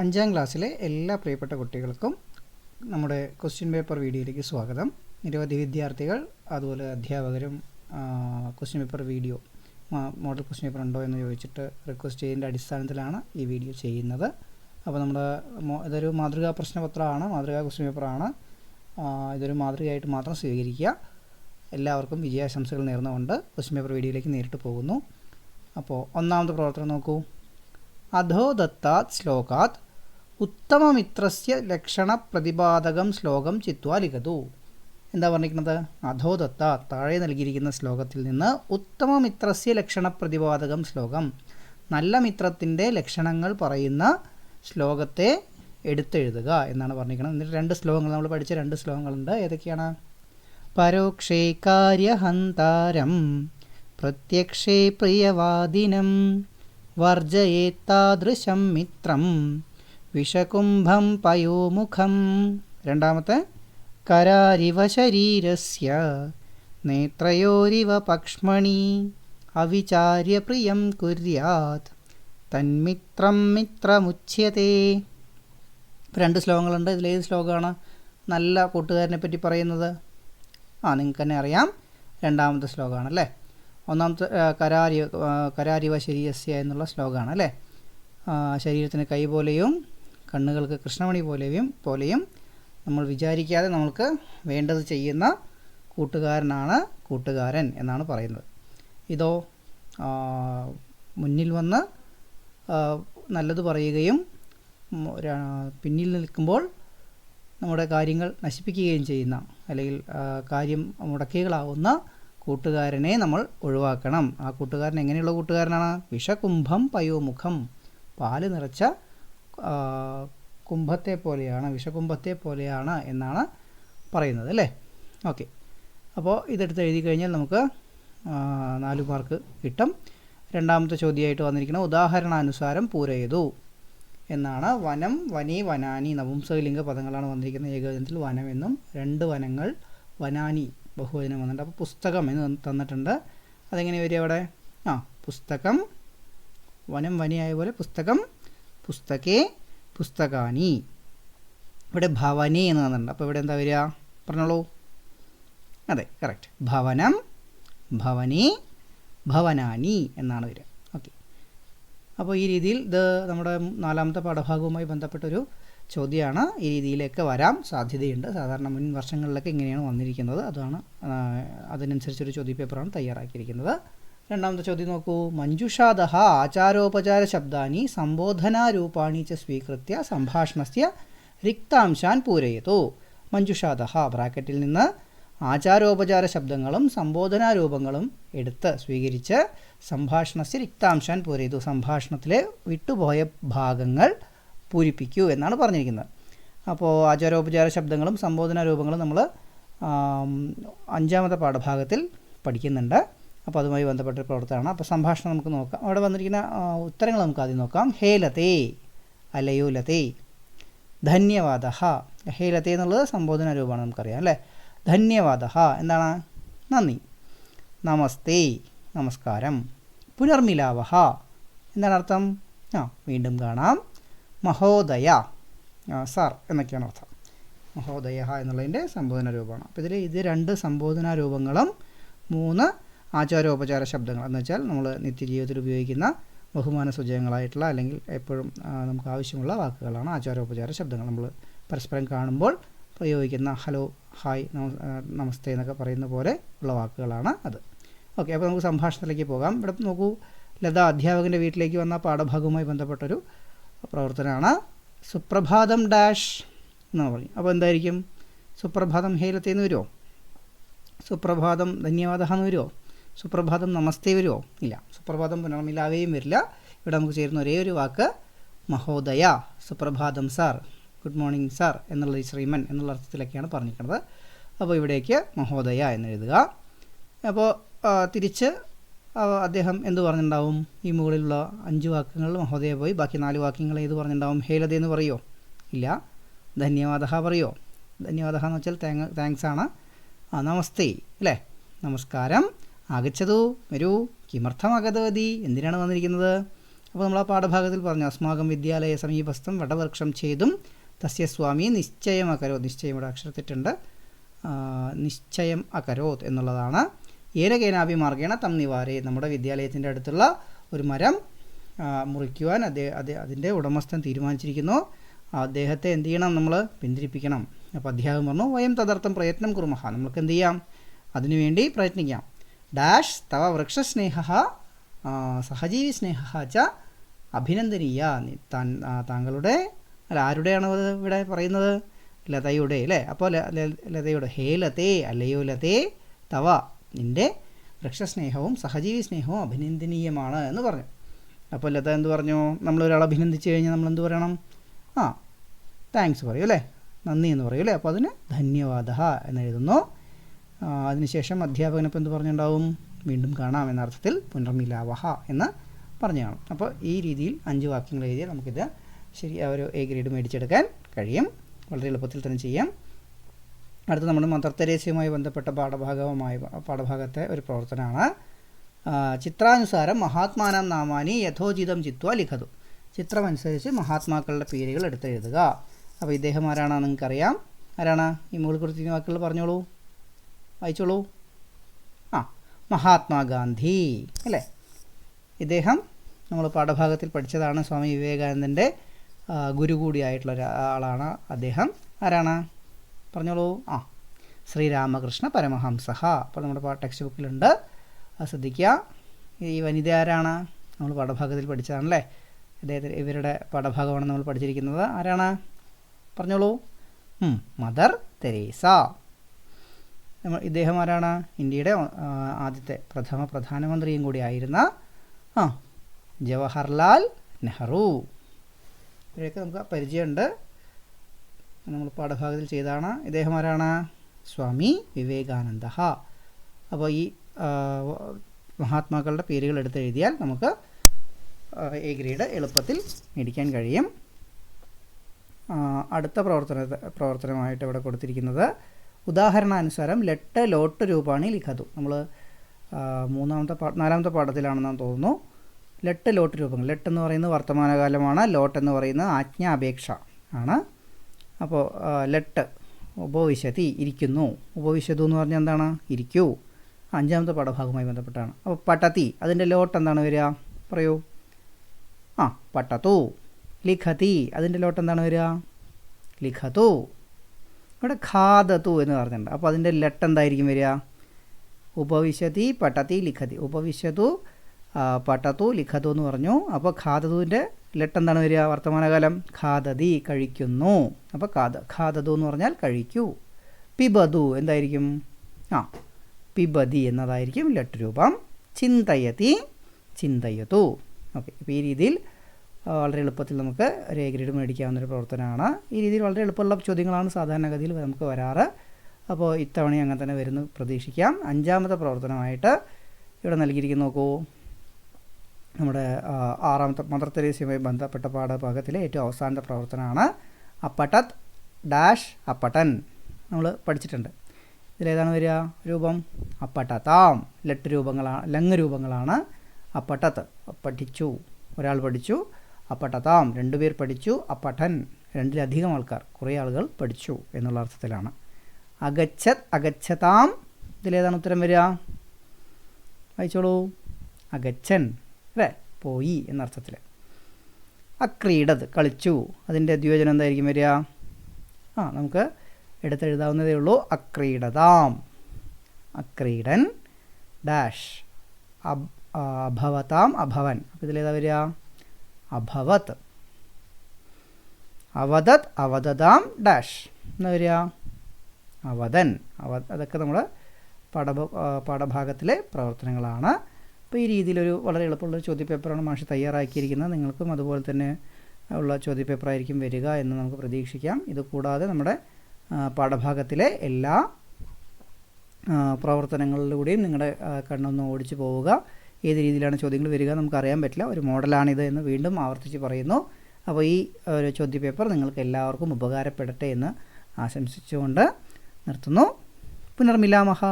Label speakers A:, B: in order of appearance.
A: അഞ്ചാം ക്ലാസ്സിലെ എല്ലാ പ്രിയപ്പെട്ട കുട്ടികൾക്കും നമ്മുടെ ക്വസ്റ്റ്യൻ പേപ്പർ വീഡിയോയിലേക്ക് സ്വാഗതം. നിരവധി വിദ്യാർത്ഥികൾ അതുപോലെ അധ്യാപകരും question paper video model question paper ഉണ്ടോ എന്ന് ചോദിച്ചിട്ട് റിക്വസ്റ്റ് ചെയ്തതിന്റെ അടിസ്ഥാനത്തിലാണ് ഈ വീഡിയോ ചെയ്യുന്നത്. അപ്പോൾ നമ്മുടെ ഇതൊരു മാതൃകാ പ്രശ്നപത്രമാണ് മാതൃകാ ക്വസ്റ്റ്യൻ പേപ്പറാണ്. ഇതൊരു മാതൃകയായിട്ട് മാത്രം സ്വീകരിക്കുക. എല്ലാവർക്കും വിജയാശംസകൾ നേർന്നുകൊണ്ട് ക്വസ്റ്റ്യൻ പേപ്പർ വീഡിയോയിലേക്ക് നേരിട്ട് പോകുന്നു. അപ്പോൾ ഒന്നാമത്തെ പ്രവർത്തനം നോക്കൂ. അധോ ദത്താത് ശ്ലോകാത് ഉത്തമമിത്രസ്യ ലക്ഷണ പ്രതിപാദകം ശ്ലോകം ചിത്വാ ലിഖതു. എന്താ പറഞ്ഞിരിക്കുന്നത്? അധോദത്ത താഴെ നൽകിയിരിക്കുന്ന ശ്ലോകത്തിൽ നിന്ന് ഉത്തമമിത്രസ്യ ലക്ഷണ പ്രതിപാദകം ശ്ലോകം. നല്ല മിത്രത്തിന്റെ ലക്ഷണങ്ങൾ പറയുന്ന ശ്ലോകത്തെ എടുത്തെഴുതുക എന്നാണ് പറഞ്ഞിരിക്കുന്നത്. എന്നിട്ട് രണ്ട് ശ്ലോകങ്ങൾ നമ്മൾ പഠിച്ച രണ്ട് ശ്ലോകങ്ങളുണ്ട്. ഏതൊക്കെയാണ്? പരോക്ഷേ കാര്യഹന്താരം പ്രത്യക്ഷേ പ്രിയവാദിനം വർജയേത്താദൃശം മിത്രം വിഷകുംഭം പയോമുഖം. രണ്ടാമത്തെ കരാരിവ ശരീരസ്യ നേത്രയോരിവ പക്ഷ്മണി അവിചാര്യ പ്രിയം കുര്യാത് തന്മിത്രം മിത്രമുച്യത്തെ രണ്ട് ശ്ലോകങ്ങളുണ്ട്. ഇതിലേത് ശ്ലോകമാണ് നല്ല കൂട്ടുകാരനെ പറ്റി പറയുന്നത്? ആ നിങ്ങൾക്ക് തന്നെ അറിയാം. രണ്ടാമത്തെ ശ്ലോകമാണ് അല്ലേ? ഒന്നാമത്തെ കരാരി കരാരിവ ശരീരസ്യ എന്നുള്ള ശ്ലോകമാണ് അല്ലേ? ശരീരത്തിന് കൈ പോലെയും കണ്ണുകൾക്ക് കൃഷ്ണമണി പോലെയും പോലെയും നമ്മൾ വിചാരിക്കാതെ നമ്മൾക്ക് വേണ്ടത് ചെയ്യുന്ന കൂട്ടുകാരനാണ് കൂട്ടുകാരൻ എന്നാണ് പറയുന്നത്. ഇതോ മുന്നിൽ വന്ന് നല്ലത് പറയുകയും പിന്നിൽ നിൽക്കുമ്പോൾ നമ്മുടെ കാര്യങ്ങൾ നശിപ്പിക്കുകയും ചെയ്യുന്ന അല്ലെങ്കിൽ കാര്യം മുടക്കികളാവുന്ന കൂട്ടുകാരനെ നമ്മൾ ഒഴിവാക്കണം. ആ കൂട്ടുകാരൻ എങ്ങനെയുള്ള കൂട്ടുകാരനാണ്? വിഷകുംഭം പയോമുഖം പാൽ നിറച്ച കുംഭത്തെ പോലെയാണ് വിഷകുംഭത്തെ പോലെയാണ് എന്നാണ് പറയുന്നത് അല്ലേ? ഓക്കെ. അപ്പോൾ ഇതെടുത്ത് എഴുതി കഴിഞ്ഞാൽ നമുക്ക് നാല് മാർക്ക് കിട്ടും. രണ്ടാമത്തെ ചോദ്യമായിട്ട് വന്നിരിക്കുന്നത് ഉദാഹരണാനുസാരം പൂരയതു എന്നാണ്. വനം വനി വനാനി നപുംസകലിംഗ പദങ്ങളാണ് വന്നിരിക്കുന്നത്. ഏകവചനത്തിൽ വനം എന്നും രണ്ട് വനങ്ങൾ വനാനി ബഹുവചനം വന്നിട്ടുണ്ട്. അപ്പോൾ പുസ്തകം എന്ന് തന്ന- തന്നിട്ടുണ്ട്. അതെങ്ങനെ വരിക അവിടെ? ആ പുസ്തകം വനം വനിയായ പോലെ പുസ്തകം പുസ്തകേ പുസ്തകാനി. ഇവിടെ ഭവനി എന്ന് തന്നിട്ടുണ്ട് അപ്പോൾ ഇവിടെ എന്താ വരിക? പറഞ്ഞോളൂ. അതെ കറക്റ്റ് ഭവനം ഭവനി ഭവനാനി എന്നാണ് വരിക. ഓക്കെ അപ്പോൾ ഈ രീതിയിൽ ഇത് നമ്മുടെ നാലാമത്തെ പാഠഭാഗവുമായി ബന്ധപ്പെട്ടൊരു ചോദ്യമാണ്. ഈ രീതിയിലേക്ക് വരാം. സാധ്യതയുണ്ട്. സാധാരണ മുൻ വർഷങ്ങളിലൊക്കെ ഇങ്ങനെയാണ് വന്നിരിക്കുന്നത്. അതാണ് അതിനനുസരിച്ചൊരു അതിനനുസരിച്ചൊരു ചോദ്യപേപ്പറാണ് തയ്യാറാക്കിയിരിക്കുന്നത്. രണ്ടാമത്തെ ചോദ്യം നോക്കൂ. മഞ്ജുഷാദഹ ആചാരോപചാര ശബ്ദാനി സംബോധനാരൂപാണി ച സ്വീകൃത്യ സംഭാഷണസ്യ രിക്താംശാൻ പൂരയതു. മഞ്ജുഷാദഹ ബ്രാക്കറ്റിൽ നിന്ന് ആചാരോപചാര ശബ്ദങ്ങളും സംബോധനാരൂപങ്ങളും എടുത്ത് സ്വീകരിച്ച് സംഭാഷണസ്യ രിക്താംശാൻ പൂരയതു. സംഭാഷണത്തിലെ വിട്ടുപോയ ഭാഗങ്ങൾ പൂരിപ്പിക്കൂ എന്നാണ് പറഞ്ഞിരിക്കുന്നത്. അപ്പോൾ ആചാരോപചാര ശബ്ദങ്ങളും സംബോധന രൂപങ്ങളും നമ്മൾ അഞ്ചാമത്തെ പാഠഭാഗത്തിൽ പഠിക്കുന്നുണ്ട്. അപ്പോൾ അതുമായി ബന്ധപ്പെട്ട പ്രവർത്തനമാണ്. അപ്പോൾ സംഭാഷണം നമുക്ക് നോക്കാം. അവിടെ വന്നിരിക്കുന്ന ഉത്തരങ്ങൾ നമുക്ക് ആദ്യം നോക്കാം. ഹേലതേ അലയോ ലതേ ധന്യവാദ ഹേ എന്നുള്ളത് സംബോധന രൂപമാണ് നമുക്കറിയാം അല്ലേ? ധന്യവാദ എന്താണ്? നന്ദി. നമസ്തേ നമസ്കാരം. പുനർമിലാവഹ. എന്താണ് അർത്ഥം? ആ വീണ്ടും കാണാം. മഹോദയ. സാർ എന്നൊക്കെയാണ് അർത്ഥം. മഹോദയ എന്നുള്ളതിന്റെ സംബോധന രൂപമാണ്. അപ്പോൾ ഇതിൽ ഇത് രണ്ട് സംബോധന രൂപങ്ങളും മൂന്ന് ആചാരോപചാര ശബ്ദങ്ങൾ എന്ന് വെച്ചാൽ നമ്മൾ നിത്യജീവിതത്തിൽ ഉപയോഗിക്കുന്ന ബഹുമാന സൂചകങ്ങളായിട്ടുള്ള അല്ലെങ്കിൽ എപ്പോഴും നമുക്ക് ആവശ്യമുള്ള വാക്കുകളാണ് ആചാരോപചാര ശബ്ദങ്ങൾ. നമ്മൾ പരസ്പരം കാണുമ്പോൾ പ്രയോഗിക്കുന്ന ഹലോ ഹായ് നമസ്തേ എന്നൊക്കെ പറയുന്ന പോലെ ഉള്ള വാക്കുകളാണ് അത്. ഓക്കെ അപ്പോൾ നമുക്ക് സംഭാഷണത്തിലേക്ക് പോകാം. ഇവിടെ നോക്കൂ ലത അധ്യാപകന്റെ വീട്ടിലേക്ക് വന്ന പാഠഭാഗവുമായി ബന്ധപ്പെട്ടൊരു പ്രവർത്തനമാണ്. സുപ്രഭാതം ഡാഷ് എന്ന് പറഞ്ഞു അപ്പോൾ എന്തായിരിക്കും? സുപ്രഭാതം ഹേലത്തേന്ന് വരുമോ? സുപ്രഭാതം ധന്യവാദ എന്ന് വരുമോ? സുപ്രഭാതം നമസ്തേ വരുമോ ഇല്ല. സുപ്രഭാതം പുനർമിലാവേയും വരില്ല. ഇവിടെ നമുക്ക് ചേരുന്ന ഒരേ ഒരു വാക്ക് മഹോദയ സുപ്രഭാതം സാർ ഗുഡ് മോർണിംഗ് സാർ എന്നുള്ള ശ്രീമൻ എന്നുള്ള അർത്ഥത്തിലൊക്കെയാണ് പറഞ്ഞിരിക്കുന്നത്. അപ്പോൾ ഇവിടേക്ക് മഹോദയ എന്ന് എഴുതുക. അപ്പോൾ തിരിച്ച് അദ്ദേഹം എന്ത് പറഞ്ഞിട്ടുണ്ടാവും? ഈ മുകളിലുള്ള അഞ്ച് വാക്യങ്ങൾ മഹോദയ പോയി ബാക്കി നാല് വാക്യങ്ങൾ ഏത് പറഞ്ഞിട്ടുണ്ടാവും? ഹേലത എന്ന് പറയുമോ ഇല്ല. ധന്യവാദ പറയുമോ ധന്യവാദ എന്ന് വെച്ചാൽ താങ്ക് താങ്ക്സ് ആണ്. നമസ്തേ. അല്ലേ? നമസ്കാരം. ആഗച്ഛതു വരൂ. കിമർത്ഥം അഗതവതി എന്തിനാണ് വന്നിരിക്കുന്നത്? അപ്പോൾ നമ്മൾ ആ പാഠഭാഗത്തിൽ പറഞ്ഞു അസ്മാകം വിദ്യാലയ സമീപസ്ഥം വടവൃക്ഷം ചെയ്തും തസ്യ സ്വാമി നിശ്ചയം അകരോത് നിശ്ചയം ഇവിടെ അക്ഷരത്തിട്ടുണ്ട് നിശ്ചയം അകരോത് എന്നുള്ളതാണ്. ഏനകേനാഭി മാർഗേണ തം നിവാരെ. നമ്മുടെ വിദ്യാലയത്തിന്റെ അടുത്തുള്ള ഒരു മരം മുറിക്കുവാൻ അദ്ദേഹം അതെ അതിന്റെ ഉടമസ്ഥൻ തീരുമാനിച്ചിരിക്കുന്നു. അദ്ദേഹത്തെ എന്ത് ചെയ്യണം നമ്മൾ? പിന്തിരിപ്പിക്കണം. അപ്പോൾ അധ്യാപകം പറഞ്ഞു വയം തദർത്ഥം പ്രയത്നം കുറുമഹ. നമുക്ക് എന്ത് ചെയ്യാം? അതിനുവേണ്ടി പ്രയത്നിക്കാം. ഡാഷ് തവ വൃക്ഷസ്നേഹ സഹജീവി സ്നേഹ ച അഭിനന്ദനീയ. താങ്കളുടെ അല്ല ആരുടെയാണ് ഇവിടെ പറയുന്നത്? ലതയുടെ അല്ലേ? അപ്പോൾ ലതയുടെ ഹേ ലതേ അല്ലയോ ലതേ തവ നിന്റെ വൃക്ഷസ്നേഹവും സഹജീവി സ്നേഹവും അഭിനന്ദനീയമാണ് എന്ന് പറഞ്ഞു. അപ്പോൾ ലത എന്ത് പറഞ്ഞു? നമ്മളൊരാളെ അഭിനന്ദിച്ചു കഴിഞ്ഞാൽ നമ്മൾ എന്ത് പറയണം? ആ താങ്ക്സ് പറയും അല്ലേ? നന്ദി എന്ന് പറയൂ അല്ലേ? അപ്പോൾ അതിന് ധന്യവാദ എന്ന് എഴുതുന്നു ആ, അതിനുശേഷം അധ്യാപകൻ ഇപ്പം എന്ത് പറഞ്ഞിട്ടുണ്ടാവും വീണ്ടും കാണാം എന്ന അർത്ഥത്തിൽ പുനർമിലാവഹ എന്ന് പറഞ്ഞു അപ്പോൾ ഈ രീതിയിൽ അഞ്ച് വാക്യങ്ങൾ എഴുതിയാൽ നമുക്കിത് ശരി ഒരു എ ഗ്രേഡ് മേടിച്ചെടുക്കാൻ കഴിയും. വളരെ എളുപ്പത്തിൽ തന്നെ ചെയ്യാം. അടുത്ത നമ്മുടെ മന്ത്രത്തരേസ്യവുമായി ബന്ധപ്പെട്ട പാഠഭാഗവുമായി പാഠഭാഗത്തെ ഒരു പ്രവർത്തനമാണ്. ചിത്രാനുസാരം മഹാത്മാനം നാമാനി യഥോചിതം ചിത്വ ലിഖതു. ചിത്രമനുസരിച്ച് മഹാത്മാക്കളുടെ പേരുകൾ എടുത്തെഴുതുക. അപ്പോൾ ഇദ്ദേഹം ആരാണെന്ന് നിങ്ങൾക്കറിയാം? ആരാണ്? ഈ മുകളിൽ കുറിച്ച് വാക്കുകൾ പറഞ്ഞോളൂ. വായിച്ചോളൂ. ആ മഹാത്മാഗാന്ധി അല്ലേ? ഇദ്ദേഹം നമ്മൾ പാഠഭാഗത്തിൽ പഠിച്ചതാണ് സ്വാമി വിവേകാനന്ദന്റെ ഗുരു കൂടിയായിട്ടുള്ള ഒരാളാണ് അദ്ദേഹം. ആരാണ്? പറഞ്ഞോളൂ. ആ ശ്രീരാമകൃഷ്ണ പരമഹംസഹ. അപ്പോൾ നമ്മുടെ ടെക്സ്റ്റ് ബുക്കിലുണ്ട് ശ്രദ്ധിക്കുക. ഈ വനിത ആരാണ്? നമ്മൾ പാഠഭാഗത്തിൽ പഠിച്ചതാണല്ലേ? ഇദ്ദേഹത്തിന് ഇവരുടെ പാഠഭാഗമാണ് നമ്മൾ പഠിച്ചിരിക്കുന്നത്. ആരാണ്? പറഞ്ഞോളൂ. Mother Teresa. നമ്മ- ഇദ്ദേഹം ആരാണ് ഇന്ത്യയുടെ ആദ്യത്തെ പ്രഥമ പ്രധാനമന്ത്രിയും കൂടി ആയിരുന്ന ആ ജവഹർലാൽ നെഹ്റു. ഇവരെയൊക്കെ നമുക്ക് പരിചയമുണ്ട്. നമ്മൾ പാഠഭാഗത്തിൽ ചെയ്താണ്. ഇദ്ദേഹം ആരാണ് സ്വാമി വിവേകാനന്ദ. അപ്പോൾ ഈ മഹാത്മാക്കളുടെ പേരുകൾ എടുത്ത് എഴുതിയാൽ നമുക്ക് എ ഗ്രേഡ് എളുപ്പത്തിൽ മേടിക്കാൻ കഴിയും. അടുത്ത പ്രവർത്തന പ്രവർത്തനമായിട്ട് ഇവിടെ കൊടുത്തിരിക്കുന്നത് ഉദാഹരണാനുസാരം ലെട്ട് ലോട്ട് രൂപാണി ലിഖതു. നമ്മൾ മൂന്നാമത്തെ പാ നാലാമത്തെ പാഠത്തിലാണെന്ന് തോന്നുന്നു. ലെട്ട് ലോട്ട് രൂപങ്ങൾ. ലെട്ട് എന്ന് പറയുന്നത് വർത്തമാനകാലമാണ്. ലോട്ട് എന്ന് പറയുന്നത് ആജ്ഞാപേക്ഷ ആണ്. അപ്പോൾ ലെട്ട് ഉപവിശതി ഇരിക്കുന്നു. ഉപവിശതു എന്ന് പറഞ്ഞാൽ എന്താണ്? ഇരിക്കൂ. അഞ്ചാമത്തെ പാഠഭാഗവുമായി ബന്ധപ്പെട്ടാണ്. അപ്പോൾ പട്ടത്തി അതിന്റെ ലോട്ട് എന്താണ് വരിക? പറയൂ. ആ പട്ടത്തു ലിഖതി. അതിന്റെ ലോട്ട് എന്താണ് വരിക? ലിഖതു. ഇവിടെ ഖാദത്തു എന്ന് പറഞ്ഞിട്ടുണ്ട്. അപ്പോൾ അതിന്റെ ലെട്ട് എന്തായിരിക്കും വരിക? ഉപവിശതി പട്ടത്തി ലിഖതി. ഉപവിശതു പട്ടത്തു ലിഖതു എന്ന് പറഞ്ഞു. അപ്പോൾ ഖാദതുവിന്റെ ലെട്ട് എന്താണ് വരിക വർത്തമാനകാലം? ഖാദതി കഴിക്കുന്നു. അപ്പോൾ ഖാദ ഖാദതു എന്ന് പറഞ്ഞാൽ കഴിക്കൂ. പിബതു എന്തായിരിക്കും? ആ പിബതി എന്നതായിരിക്കും ലെട്ട് രൂപം ചിന്തയതി ചിന്തയതു. ഓക്കെ ഇപ്പോൾ ഈ രീതിയിൽ വളരെ എളുപ്പത്തിൽ നമുക്ക് ഒരു എ ഗ്രേഡ് മേടിക്കാവുന്ന ഒരു പ്രവർത്തനമാണ്. ഈ രീതിയിൽ വളരെ എളുപ്പമുള്ള ചോദ്യങ്ങളാണ് സാധാരണഗതിയിൽ നമുക്ക് വരാറ്. അപ്പോൾ ഇത്തവണ അങ്ങനെ തന്നെ വരുന്നു പ്രതീക്ഷിക്കാം. അഞ്ചാമത്തെ പ്രവർത്തനമായിട്ട് ഇവിടെ നൽകിയിരിക്കുന്നു നോക്കൂ. നമ്മുടെ ആറാമത്തെ മദർ ബന്ധപ്പെട്ട പാഠഭാഗത്തിലെ ഏറ്റവും അവസാനത്തെ പ്രവർത്തനമാണ്. അപ്പട്ടത് ഡാഷ് അപ്പട്ടൻ. നമ്മൾ പഠിച്ചിട്ടുണ്ട്. ഇതിലേതാണ് വരിക? രൂപം അപ്പട്ടത്താം ലെട്ട് രൂപങ്ങളാണ് ലങ് രൂപങ്ങളാണ് അപ്പട്ടത്ത് പഠിച്ചു. ഒരാൾ പഠിച്ചു. അപ്പട്ടതാം രണ്ടുപേർ പഠിച്ചു. അപ്പഠൻ രണ്ടിലധികം ആൾക്കാർ കുറേ ആളുകൾ പഠിച്ചു എന്നുള്ള അർത്ഥത്തിലാണ്. അഗച്ഛത് അഗച്ഛതാം. ഇതിലേതാണ് ഉത്തരം വരിക? വായിച്ചോളൂ. അഗച്ഛൻ അല്ലേ? പോയി എന്നർത്ഥത്തിൽ അക്രീഡത് കളിച്ചു. അതിന്റെ ദ്യോജനം എന്തായിരിക്കും വരിക? ആ നമുക്ക് എടുത്തെഴുതാവുന്നതേ ഉള്ളൂ. അക്രീഡതാം. അക്രീഡൻ ഡാഷ്. അഭവതാം അഭവൻ. അപ്പോൾ ഇതിലേതാ വരിക? അഭവത്. അവതത് അവതതാം ഡാഷ്. എന്താ വരിക? അവതൻ അവ അതൊക്കെ നമ്മൾ പാഠ പാഠഭാഗത്തിലെ പ്രവർത്തനങ്ങളാണ്. അപ്പോൾ ഈ രീതിയിലൊരു വളരെ എളുപ്പമുള്ള ചോദ്യപേപ്പറാണ് മാഷ് തയ്യാറാക്കിയിരിക്കുന്നത്. നിങ്ങൾക്കും അതുപോലെ തന്നെ ഉള്ള ചോദ്യപേപ്പറായിരിക്കും വരിക എന്ന് നമുക്ക് പ്രതീക്ഷിക്കാം. ഇത് കൂടാതെ നമ്മുടെ പാഠഭാഗത്തിലെ എല്ലാ പ്രവർത്തനങ്ങളിലൂടെയും നിങ്ങളുടെ കണ്ണൊന്ന് ഓടിച്ചു പോവുക. ഏത് രീതിയിലാണ് ചോദ്യങ്ങൾ വരിക നമുക്കറിയാൻ പറ്റില്ല. ഒരു മോഡലാണിത് എന്ന് വീണ്ടും ആവർത്തിച്ച് പറയുന്നു. അപ്പോൾ ഈ ഒരു ചോദ്യപേപ്പർ നിങ്ങൾക്ക് എല്ലാവർക്കും ഉപകാരപ്പെടട്ടെ എന്ന് ആശംസിച്ചുകൊണ്ട് നിർത്തുന്നു. പുനർമിലാമഹ.